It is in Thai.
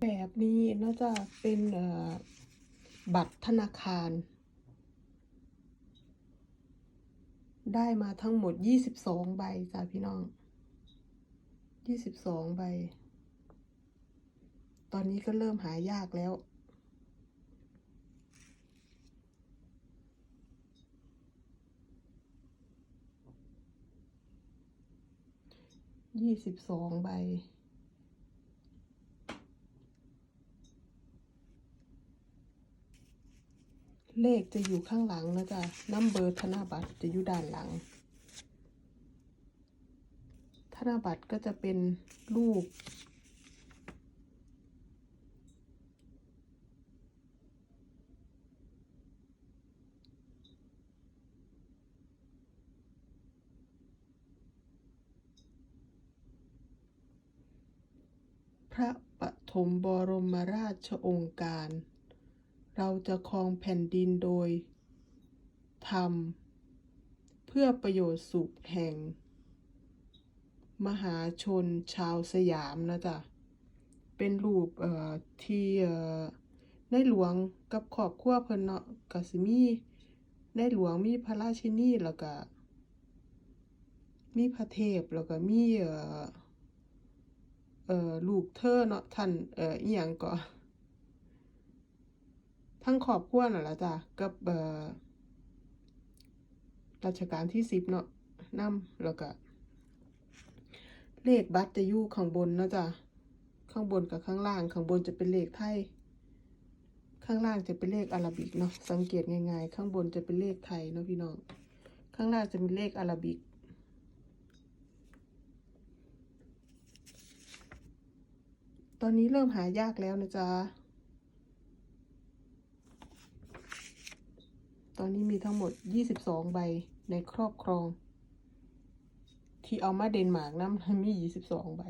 แบบนี้น่าจะเป็นบัตรธนาคาร ได้มาทั้งหมด 22 ใบจ้าพี่น้อง 22 ใบ ตอนนี้ก็เริ่มหายากแล้วยี่สิบสองใบ เลขจะอยู่ข้างหลังนะจ๊ะนัมเบอร์ธนบัตรจะอยู่ด้านหลัง ธนบัตรก็จะเป็นรูป พระปฐมบรมราชองค์การ เราจะครองแผ่นดินโดยธรรม เพื่อประโยชน์สุขแห่ง มหาชนชาวสยามนะจ๊ะ เป็นรูปเอ่อที่เอ่อในหลวงกับครอบครัวเพิ่นเนาะก็สิมีในหลวงมีพระราชินีแล้วก็มีพระเทพแล้วก็มีเอ่อเอ่อลูกเธอเนาะท่านเอ่ออีหยังก็ ทั้งครอบครัวน่ะละจ้ะกับเอ่อรัชกาลที่สิบเนาะนำแล้วก็เลขบัตรจะอยู่ข้างบนเนาะจ้ะข้างบนกับข้างล่าง ข้างบนจะเป็นเลขไทย ข้างล่างจะเป็นเลขอาราบิกเนาะ สังเกตง่ายๆ ข้างบนจะเป็นเลขไทยเนาะพี่น้อง ข้างล่างจะเป็นเลขอาราบิก ตอนนี้เริ่มหายากแล้วนะจ๊ะ ตอนนี้มีทั้งหมด 22 ใบในครอบครอง ที่เอามาเดนมาร์กนะมันมี 22 ใบ